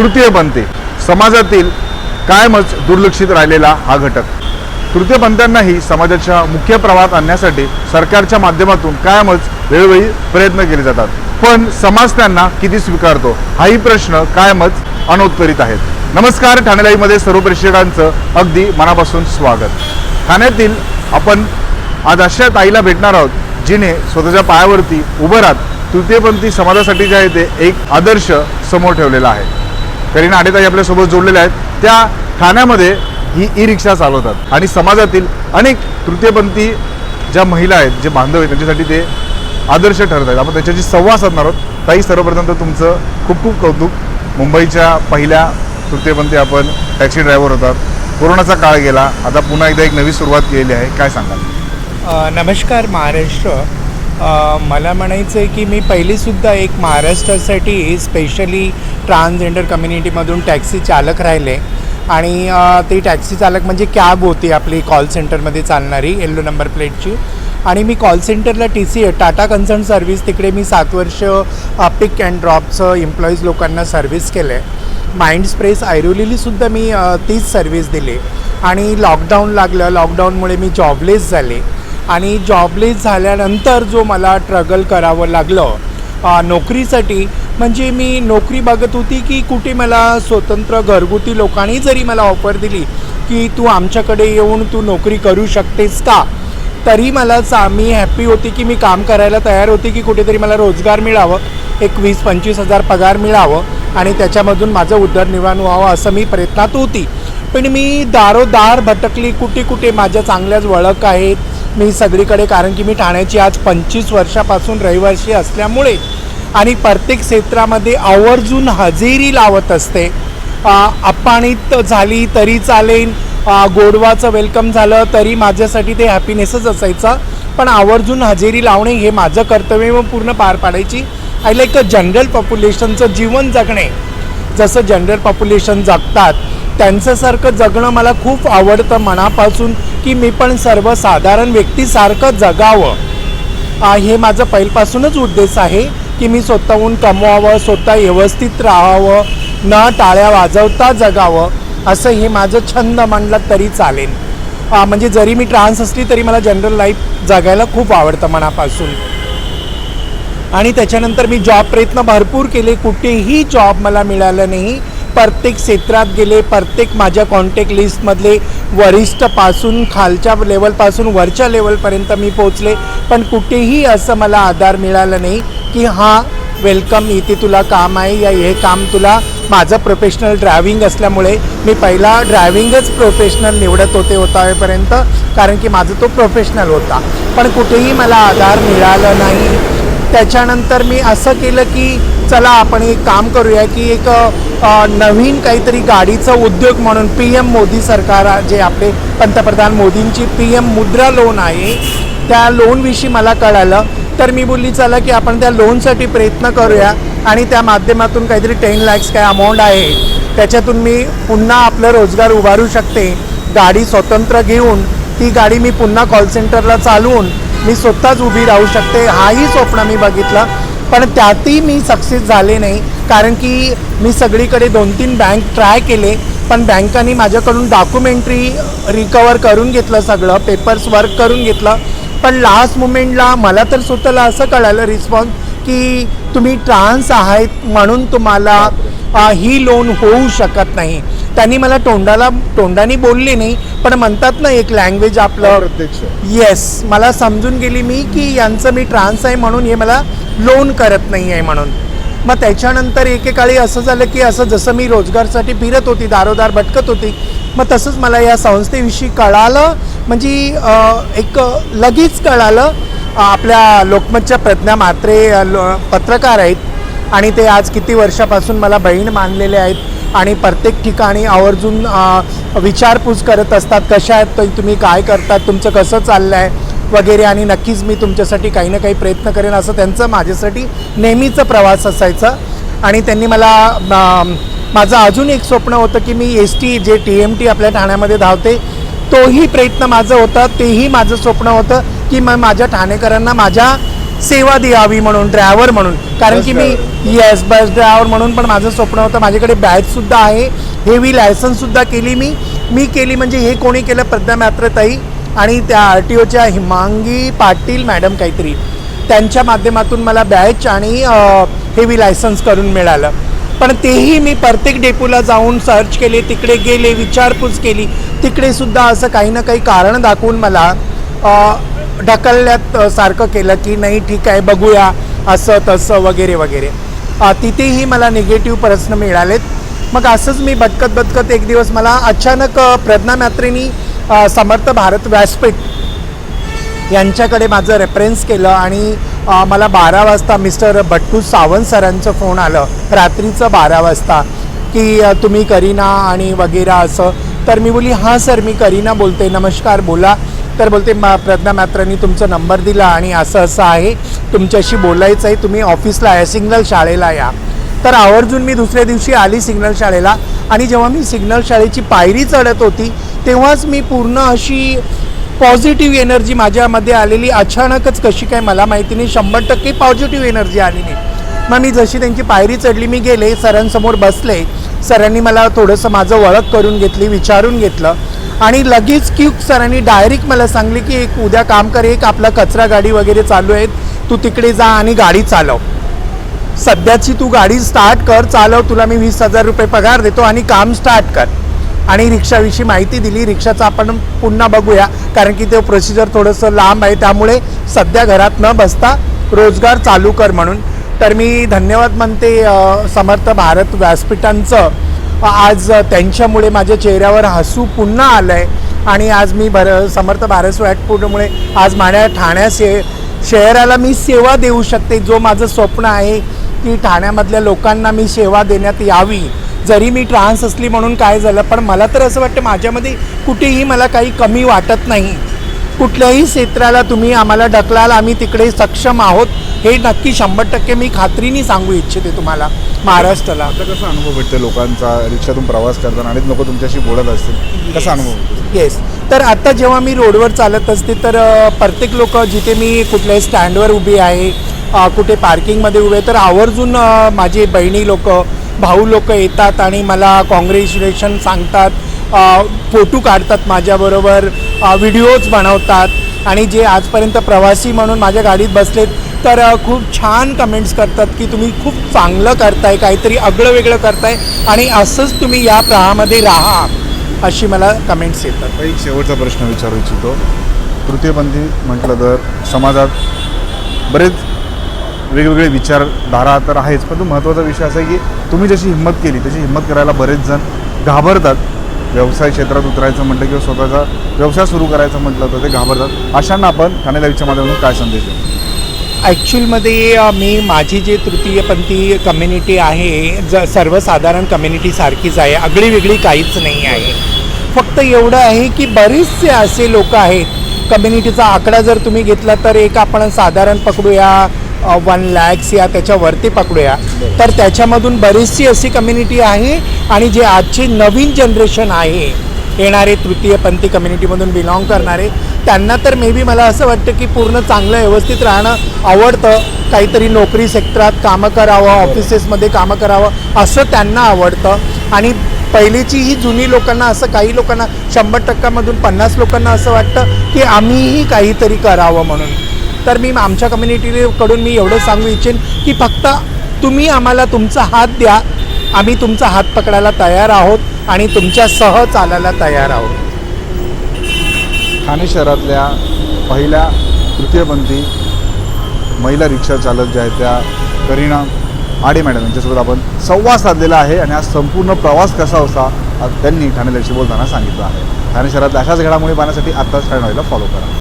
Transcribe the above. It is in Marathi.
तृतीयपंथी समाजातील कायमच दुर्लक्षित राहिलेला हा घटक. तृतीयपंथींनाही समाजाच्या मुख्य प्रवाहात आणण्यासाठी सरकारच्या माध्यमातून कायमच वेळोवेळी प्रयत्न केले जातात. पण समाज त्यांना किती स्वीकारतो हाही प्रश्न कायमच अनउत्तरित आहेत. नमस्कार ठाणेलाईमध्ये सर्व प्रेक्षकांचं अगदी मनापासून स्वागत. ठाण्यातील आपण आज अशा ताईला भेटणार आहोत जिने स्वतःच्या पायावरती उभं राहत तृतीयपंथी समाजासाठी जे आहे ते एक आदर्श समोर ठेवलेला आहे. करीना आडेताई आपल्यासोबत जोडलेल्या आहेत. त्या ठाण्यामध्ये ही ई रिक्षा चालवतात. आणि समाजातील अनेक तृतीयपंथी ज्या महिला आहेत जे बांधव आहेत त्यांच्यासाठी ते आदर्श ठरत आहेत. आपण त्याच्याशी संवाद साधणार आहोत. ताई सर्वप्रथम तर तुमचं खूप खूप कौतुक. मुंबईच्या पहिल्या तृतीयपंथी आपण टॅक्सी ड्रायव्हर होतात. कोरोनाचा काळ गेला. आता पुन्हा एकदा एक नवी सुरुवात केलेली आहे. काय सांगाल? नमस्कार महाराष्ट्र. मला म्हणायचं आहे की मी पहिलीसुद्धा एक महाराष्ट्रासाठी स्पेशली ट्रान्सजेंडर कम्युनिटीमधून टॅक्सी चालक राहिले. आणि ती टॅक्सी चालक म्हणजे कॅब होती आपली कॉल सेंटरमध्ये चालणारी येल्लो नंबर प्लेटची आणि मी कॉल सेंटरला T C Tata concern service तिकडे मी सात वर्ष पिक अँड ड्रॉपचं एम्प्लॉईज लोकांना सर्व्हिस केलं आहे माइंड स्प्रेस ऐरोलीलीसुद्धा मी तीच सर्व्हिस दिली. आणि लॉकडाऊन लागलं लॉकडाऊनमुळे मी जॉबलेस झाले. आणि जॉबलेस झाल्यानंतर जो मला ट्रगल करावं लागलं नोकरीसाठी म्हणजे मी नोकरी बघत होती की कुठे मला स्वतंत्र घरगुती लोकांनी जरी मला ऑफर दिली की तू आमच्याकडे येऊन तू नोकरी करू शकतेस का? तरी मला चा मी हॅप्पी होती की मी काम करायला तयार होती की कुठेतरी मला रोजगार मिळावं एक वीस पंचवीस हजार पगार मिळावं आणि त्याच्यामधून माझं उदरनिर्वाण व्हावं असं मी प्रयत्नात होती. पण मी दारोदार भटकली कुठे कुठे माझ्या चांगल्याच ओळख आहेत मी सगळीकडे कारण की मी ठाण्याची आज पंचवीस वर्षापासून रहिवासी असल्यामुळे आणि प्रत्येक क्षेत्रामध्ये आवर्जून हजेरी लावत असते. अपाणित अपाणीत झाली तरी चालेल गोडवाचं वेलकम झालं तरी माझ्यासाठी ते हॅपीनेसच असायचं. पण आवर्जून हजेरी लावणे हे माझं कर्तव्य मग पूर्ण पार पाडायची. आय लाईक अ जनरल पॉप्युलेशनचं जीवन जगणे. जसं जनरल पॉप्युलेशन जगतात त्यांच्यासारखं जगणं मला खूप आवडतं मनापासून की मी पण सर्वसाधारण व्यक्तीसारखं जगावं. हे माझं पहिल्यापासूनच उद्देश आहे की मी स्वतःहून कमवावं स्वतः व्यवस्थित राहावं न टाळ्या वाजवता जगावं असं हे माझं छंद म्हणलं तरी चालेल. म्हणजे जरी मी ट्रान्स असली तरी मला जनरल लाईफ जगायला खूप आवडतं मनापासून. आणि त्याच्यानंतर मी जॉब प्रयत्न भरपूर केले कुठेही जॉब मला मिळाला नाही. प्रत्येक क्षेत्रात गेले प्रत्येक माझ्या कॉन्टॅक्ट लिस्टमधले वरिष्ठपासून खालच्या लेवलपासून वरच्या लेवलपर्यंत मी पोचले पण कुठेही असं मला आधार मिळाला नाही की हां वेलकम इथे तुला काम आहे या हे काम तुला माझं प्रोफेशनल ड्रायव्हिंग असल्यामुळे मी पहिला ड्रायव्हिंगच प्रोफेशनल निवडत होते होतापर्यंत कारण की माझं तो प्रोफेशनल होता. पण कुठेही मला आधार मिळाला नाही. त्याच्यानंतर मी असं केलं की चला आपण एक काम करूया की एक नवीन काहीतरी गाडीचं उद्योग म्हणून पी एम मोदी सरकार जे आपले पंतप्रधान मोदींची पी एम मुद्रा लोन आहे त्या लोनविषयी मला कळालं. तर मी बोलली चला की आपण त्या लोनसाठी प्रयत्न करूया आणि त्या माध्यमातून काहीतरी टेन लॅक्स काय अमाऊंट आहे त्याच्यातून मी पुन्हा आपलं रोजगार उभारू शकते गाडी स्वतंत्र घेऊन ती गाडी मी पुन्हा कॉल सेंटरला चालवून मी स्वतःच उभी राहू शकते हाही स्वप्न मी बघितलं. पण त्यातही मी सक्सेस झाले नाही कारण की मी सगळीकडे दोन तीन बँक ट्राय केले पण बँकांनी माझ्याकडून डॉक्युमेंटरी रिकवर करून घेतलं सगळं पेपर्स वर्क करून घेतलं. पण लास्ट मुमेंटला मला तर स्वतःला असं कळालं रिस्पॉन्स की तुम्ही ट्रान्स आहात म्हणून तुम्हाला ही लोन होऊ शकत नाही. त्यांनी मला तोंडाला तोंडाने बोलले नाही पण म्हणतात ना एक लँग्वेज आपलं. येस मला समजून गेली मी की यांचं मी ट्रान्स आहे म्हणून हे मला लोन करत नाही आहे म्हणून. मग त्याच्यानंतर एकेकाळी असं झालं की असं जसं मी रोजगारसाठी फिरत होती दारोदार भटकत होती मग तसंच मला या संस्थेविषयी कळालं. म्हणजे एक लगेच कळालं आपल्या लोकमतच्या प्रज्ञा म्हात्रे लो- पत्रकार आहेत आणि ते आज किती वर्षापासून मला बहीण मानलेले आहेत. आणि प्रत्येक ठिकाणी आवर्जून विचारपूस करत असतात कशा आहेत तुम्ही? काय करतात? तुमचं कसं चाललं आहे वगैरे. आणि नक्कीच मी तुमच्यासाठी काही ना काही प्रयत्न करेन असं त्यांचं माझ्यासाठी नेहमीचं प्रवास असायचा. आणि त्यांनी मला माझं अजून एक स्वप्न होतं की मी S T J T M T आपल्या ठाण्यामध्ये धावते तोही प्रयत्न माझं होता. तेही माझं स्वप्न होतं की मग माझ्या ठाणेकरांना माझ्या सेवा द्यावी म्हणून ड्रायव्हर म्हणून. कारण की मी येस बस ड्रायव्हर म्हणून पण माझं स्वप्न होतं. माझ्याकडे बॅचसुद्धा आहे. हेवी लायसन्ससुद्धा केली मी. मी केली म्हणजे हे कोणी केलं? प्रज्ञा मात्रताई आणि त्या आर टी ओच्या हिमांगी पाटील मॅडम काहीतरी. त्यांच्या माध्यमातून मला बॅच आणि हेवी लायसन्स करून मिळालं. पण तेही मी प्रत्येक डेपोला जाऊन सर्च केले तिकडे गेले विचारपूस केली. तिकडे सुद्धा असं काही ना काही कारण दाखवून मला ढकलण्यात सारखं केलं की नाही ठीक आहे बघूया असं तसं वगैरे वगैरे. तिथेही मला निगेटिव्ह प्रश्न मिळालेत. मग असंच मी भटकत भटकत एक दिवस मला अचानक प्रज्ञा म्यात्रेंनी समर्थ भारत व्यासपीठ यांच्याकडे माझं रेफरन्स केलं आणि मला बारा वाजता मिस्टर भट्टू सावंत सरांचं फोन आलं. रात्रीचं बारा वाजता की तुम्ही करीना आणि वगैरे असं. तर मी बोली हां सर मी करीना बोलते नमस्कार बोला. तर बोलते "मा- प्रज्ञा मॅत्रांनी तुमचा नंबर दिला आणि असं असं आहे तुमच्याशी बोलायचं आहे तुम्ही ऑफिसला या सिग्नल शाळेला या. तर आवर्जून मी दुसऱ्या दिवशी आली सिग्नल शाळेला आणि जेव्हा मी सिग्नल शाळेची पायरी चढत होती तेव्हाच मी पूर्ण अशी पॉझिटिव्ह एनर्जी माझ्यामध्ये आलेली. अचानकच कशी काय मला माहिती नाही शंभर टक्के पॉझिटिव्ह एनर्जी आलेली मग मी जशी त्यांची पायरी चढली मी गेले सरांसमोर बसले. सरांनी मला थोडंसं माझं ओळख करून घेतली विचारून घेतलं. आणि लगेच की सरांनी डायरेक्ट मला सांगली की एक उद्या काम कर एक आपला कचरा गाडी वगैरे चालू आहेत तू तिकडे जा आणि गाडी चालव. सध्याची तू गाडी स्टार्ट कर चालव तुला मी वीस हजार रुपये पगार देतो आणि काम स्टार्ट कर. आणि रिक्षाविषयी माहिती दिली रिक्षाचं आपण पुन्हा बघूया कारण की ते प्रोसिजर थोडंसं लांब आहे त्यामुळे सध्या घरात न बसता रोजगार चालू कर म्हणून. तर मी धन्यवाद म्हणते समर्थ भारत व्यासपीठांचं. आज त्यांच्यामुळे माझ्या चेहऱ्यावर हसू पुन्हा आलं आहे आणि आज मी भर समर्थ भारत व्यासपीठामुळे आज माझ्या ठाण्यास शे शहराला मी सेवा देऊ शकते जो माझं स्वप्न आहे की ठाण्यामधल्या लोकांना मी सेवा देण्यात यावी. जरी मी ट्रान्स असली म्हणून काय झालं पण मला तर असं वाटतं माझ्यामध्ये कुठेही मला काही कमी वाटत नाही. कुठल्याही क्षेत्राला तुम्ही आम्हाला ढकलाल आम्ही तिकडे सक्षम आहोत हे नक्की शंभर टक्के मी खात्रीने सांगू इच्छिते तुम्हाला महाराष्ट्राला. आता कसा अनुभव भेटतो लोकांचा रिक्षातून प्रवास करताना अनेक लोक तुमच्याशी बोलत असतील कसा अनुभव? येस तर आता जेव्हा मी रोडवर चालत असते तर प्रत्येक लोक जिथे मी कुठल्याही स्टँडवर उभी आहे कुठे पार्किंगमध्ये उभे तर आवर्जून माझे बहिणी लोक भाऊ लोक येतात आणि मला कॉंग्रॅच्युलेशन सांगतात फोटो काढतात माझ्याबरोबर व्हिडिओज बनवतात. आणि जे आजपर्यंत प्रवासी म्हणून माझ्या गाडीत बसलेत तर खूप छान कमेंट्स करतात की तुम्ही खूप चांगलं करताय काहीतरी आगळं वेगळं करताय आणि असंच तुम्ही या प्रवाहामध्ये राहा अशी मला कमेंट्स येतात. एक शेवटचा प्रश्न विचारू इच्छितो. तृतीयपंथी म्हटलं तर समाजात बरेच वेगवेगळे विचारधारा तर आहेच पण महत्त्वाचा विषय असा आहे की तुम्ही जशी हिंमत केली तशी हिंमत करायला बरेच जण घाबरतात. व्यवसाय क्षेत्रात उतरायचं म्हटलं किंवा स्वतःचा व्यवसाय सुरू करायचं म्हटलं तर ते घाबरतात. अशांना आपण ठाणे लाईव्हच्या माध्यमातून काय संदेश देऊ? ॲक्च्युअलमध्ये मी माझी जी तृतीयपंथी कम्युनिटी आहे ज सर्वसाधारण कम्युनिटी सारखीच आहे. आगळी वेगळी काहीच नाही आहे. फक्त एवढं आहे की बरेचसे असे लोक आहेत. कम्युनिटीचा आकडा जर तुम्ही घेतला तर एक आपण साधारण पकडूया वन लॅक्स या त्याच्यावरती पकडूया. तर त्याच्यामधून बरीचशी अशी कम्युनिटी आहे आणि जे आजची नवीन जनरेशन आहे येणारे तृतीयपंथी कम्युनिटीमधून बिलॉंग करणारे त्यांना तर मे बी मला असं वाटतं की पूर्ण चांगलं व्यवस्थित राहणं आवडतं. काहीतरी नोकरी सेक्टरात कामं करावं ऑफिसेसमध्ये कामं करावं असं त्यांना आवडतं. आणि पहिलीची ही जुनी लोकांना असं काही लोकांना शंभर टक्क्यामधून पन्नास लोकांना असं वाटतं की आम्हीही काहीतरी करावं म्हणून. तर मी आमच्या कम्युनिटीकडून मी एवढं सांगू इच्छेन की फक्त तुम्ही आम्हाला तुमचा हात द्या. आम्ही तुमचा हात पकडायला तयार आहोत आणि तुमच्यासह चालायला तयार आहोत. ठाणे शहरातल्या पहिल्या तृतीयपंथी महिला रिक्षा चालक ज्या आहेत त्या करीना आडे मॅडम यांच्यासोबत आपण संवाद साधलेला आहे आणि हा संपूर्ण प्रवास कसा होता त्यांनी ठाणे लाईव्हशी बोलताना सांगितलं आहे. ठाणे शहरात अशाच घडामोडी पाहण्यासाठी आत्ताच ठाणे फॉलो करा.